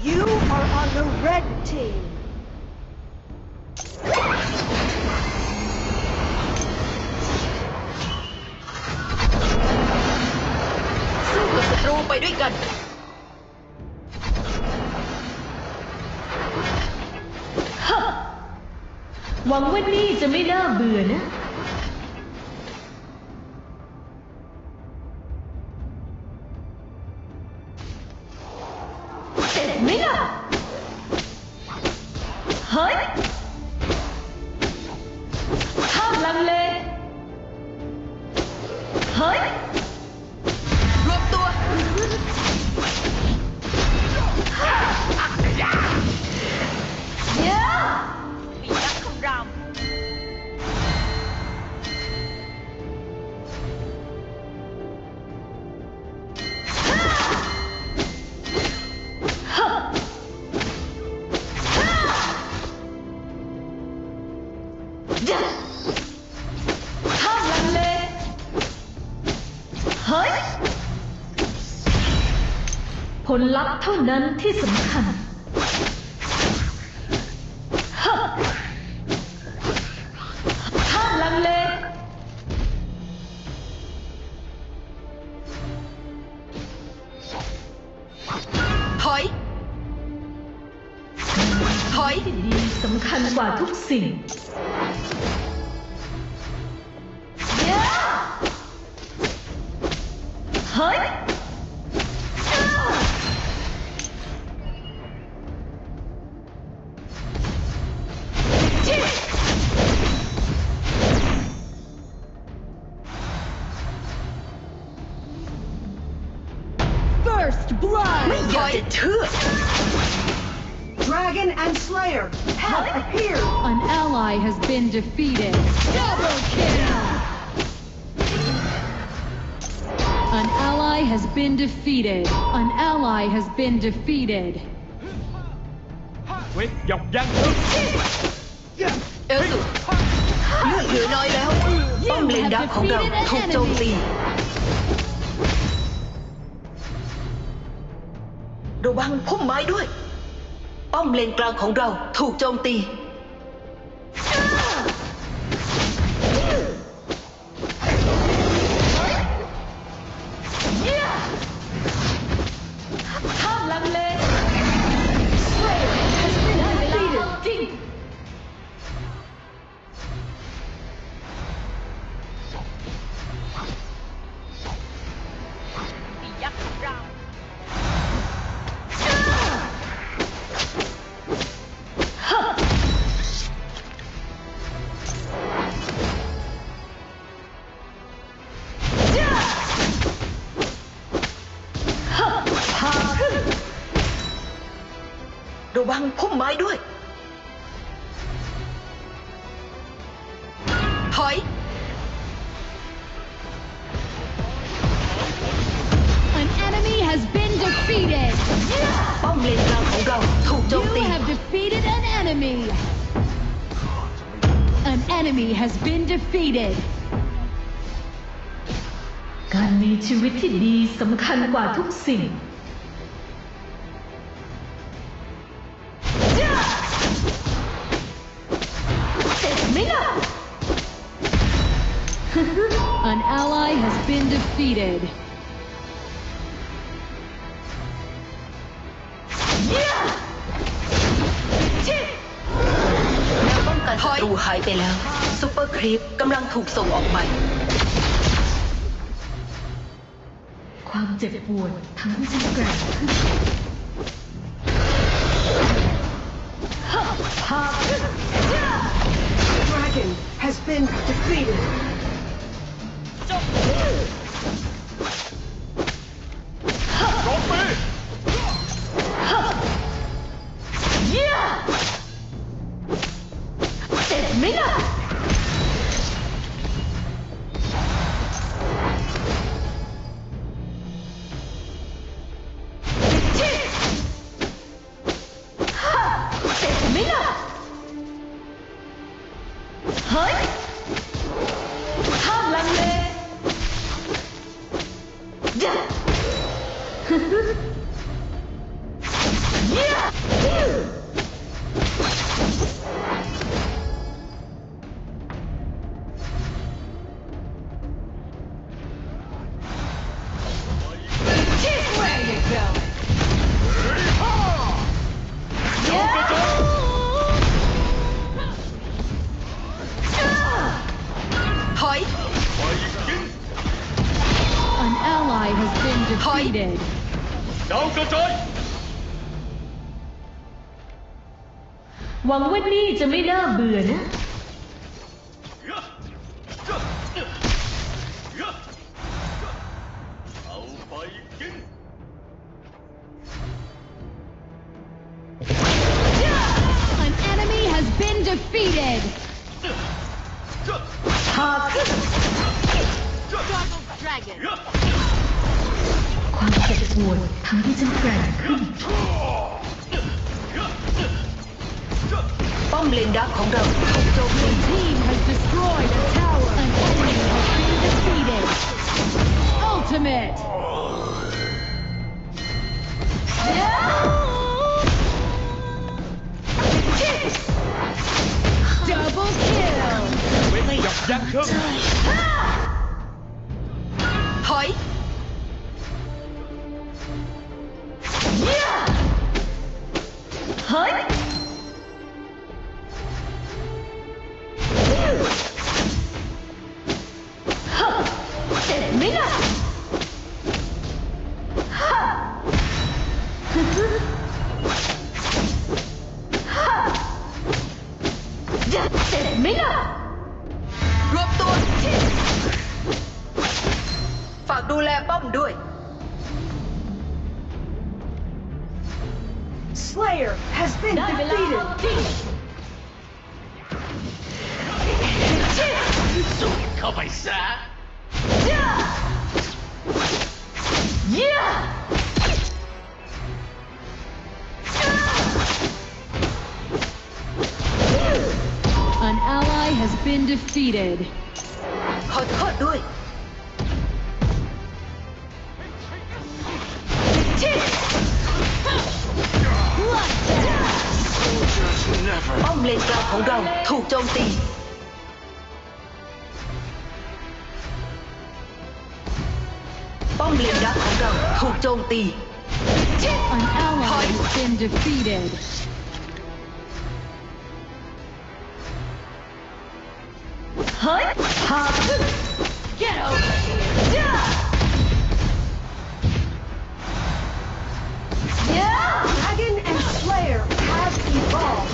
You are on the red team. สู้กับศัตรูไปด้วยกันหวังว่านี่จะไม่น่าเบื่อนะ เผลลัพธ์เท่านั้นที่สำคัญห้ามลังเลถอย ถอย ที่ดีสำคัญกว่าทุกสิ่ง Dragon and Slayer have appeared. An ally has been defeated. Double kill. An ally has been defeated. An ally has been defeated. Quyết dọc danh thức. Yếu tụi. Nước lửa nói léo. Bom liền đá khổng đầu. ราถูกโจมตีระวังพุ่มไม้ด้วย ป้อมเลนกลางของเราถูกโจมตี enemy. An enemy has been defeated. การมีชีวิตที่ดีสำคัญกว่าทุกสิ่ง เสร็จไหมล่ะ An ally has been defeated. ตรูหายไปแล้วซูเปอร์ครีปกำลังถูกส่งออกไป ความเจ็บปวดทำให้ฉันแกร่งขึ้นพาขึ้น Dragon has been defeated. เส หวังว่านี่จะไม่น่าเบื่อนะ เจ็บไหมล่ะเจ็บไหมล่ะ รวบตัว ฝากดูแลป้อมด้วย Slayer has been ได้เวลา defeated. เอาจริง เข้าไปซะ been defeated. ขอโทษด้วย ป้อมเลนกลางของเราถูกโจมตี ป้อมเลนดักของเราถูกโจมตี An ally has been defeated. เฮ้ยพาขึ้น Get over here เยี่ย Dragon and Slayer have evolved.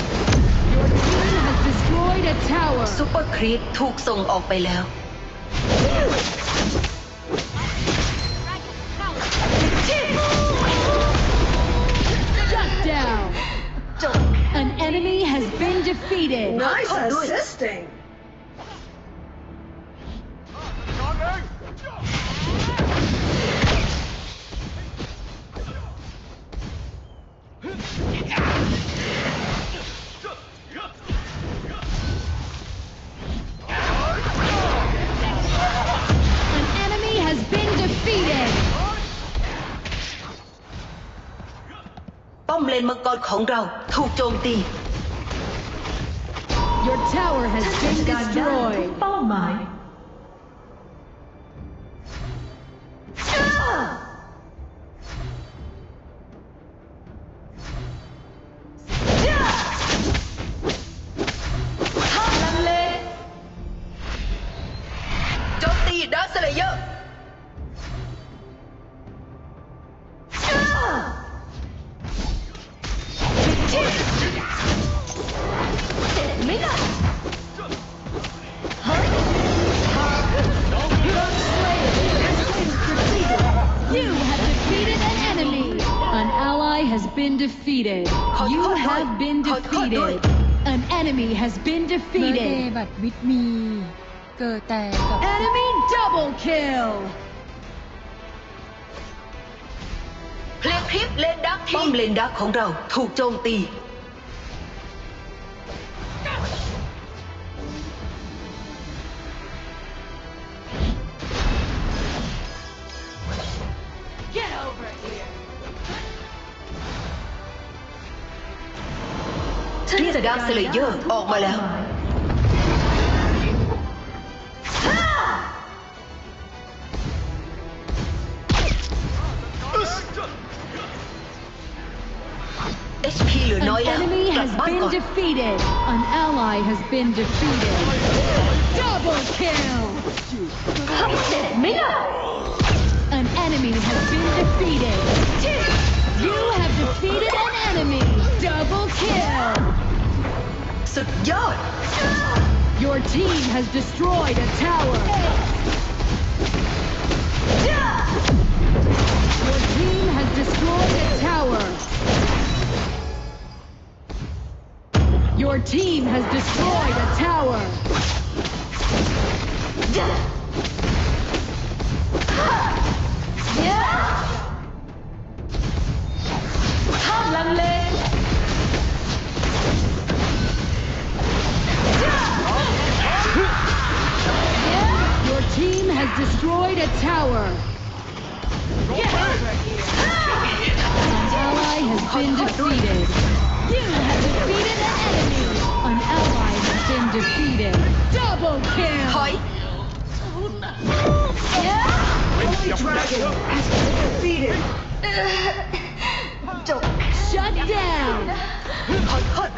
Your team has destroyed a tower. ซุปเปอร์ครีปถูกส่งออกไปแล้ว Shut down. An enemy has been defeated. Nice Come do it. assisting. Bom lên mất con khổng rau, thu trôn đi. Your tower has been destroyed. Bom mine. Ah! been defeated. You have been defeated. An enemy has been เบอร์เด defeated. บัตวิดมี เกิดแต่กับ Enemy double kill. เพลงคลิปเลนดักป้อมเลนดักของเราถูกโจมตี รียกดาร์คสเลเยอร์ออกมาแล้ว HP เหลือ An น้อยแล้ว enemy กลับ has บ้าน been ก่อน defeated. An ally has been defeated. Double kill. เจ็บไหมล่ะ An enemy has been defeated. You have defeated an enemy. Double kill. สุดยอด Your team has destroyed a tower. Your team has destroyed a tower. Your team has destroyed a tower. ห้าม has destroyed a tower. An ally has been defeated. You have defeated an enemy. An ally has been defeated. Double kill. Hi. Yeah. Holy dragon has been defeated. Don't. Shut down. Hot, hot,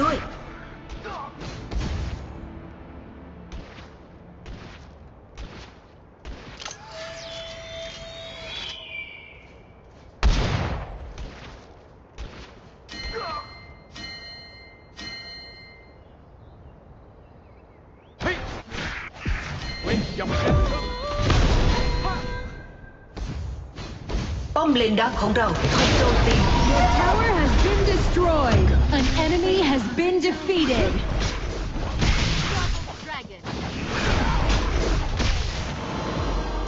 ป้อมเลนดักของเราถูกโจมตี Your tower has been destroyed. An enemy has been defeated.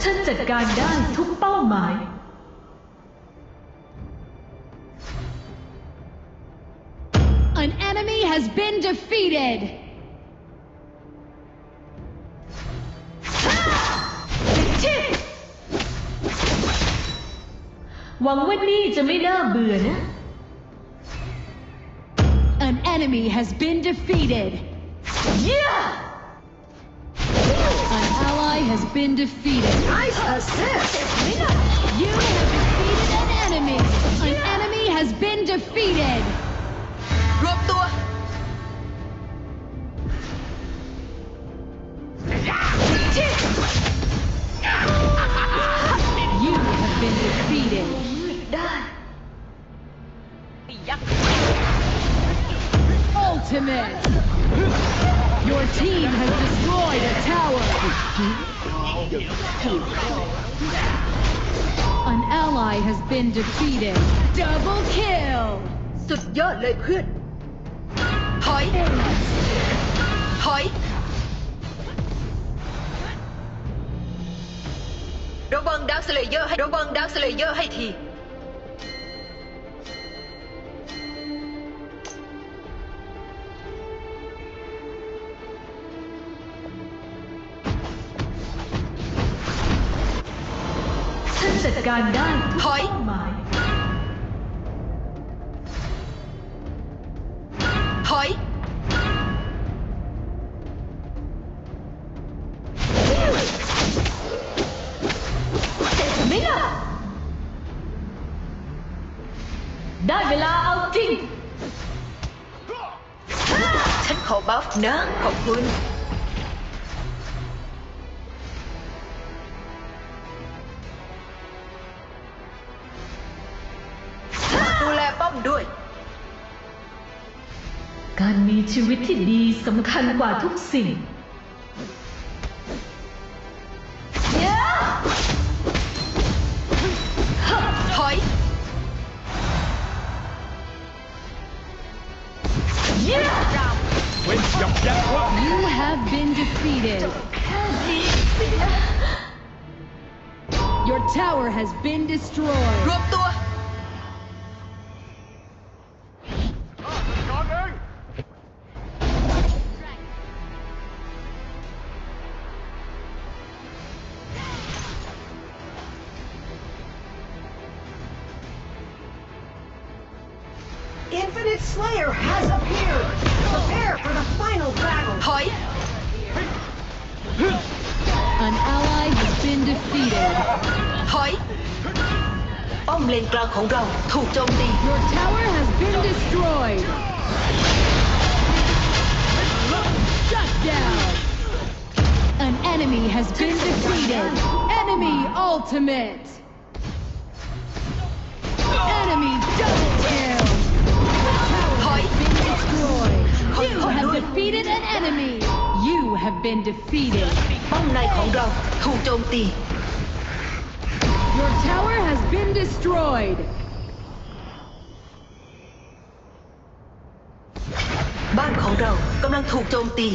ฉันจัดการได้ทุกเป้าหมาย An enemy has been defeated. หวังว่านี่จะไม่น่าเบื่อนะ An enemy has been defeated. An ally has been defeated. Nice assist You have defeated an enemy. An enemy has been defeated. รวมตัว defeated. ได้ Ultimate. Your team has destroyed a tower. An ally has been defeated. Double kill. สุดยอดเลยเพื่อน ถอย ถอย ร์คสเลเยอร์ให้ระวังดาร์คสเลเยอร์ให้ที ฉันจัดการได้ทุกถอย ได้เวลาเอาจริง ฉันขอบัฟนะ ขอบคุณ ดูแลป้อมด้วย การมีชีวิตที่ดีสำคัญกว่าทุกสิ่ง have been defeated. Your tower has been destroyed. Infinite Slayer has appeared! Prepare for the final battle! Hi! An ally has been defeated. Hi! Bom lên cờ khổng lồ, thủ trông đi. Your tower has been destroyed. Shut down! An enemy has been defeated. Enemy ultimate! Enemy You have defeated an enemy. You have been defeated. ป้อมในของเราถูกโจมตี Your tower has been destroyed. บ้านของเรากำลังถูกโจมตี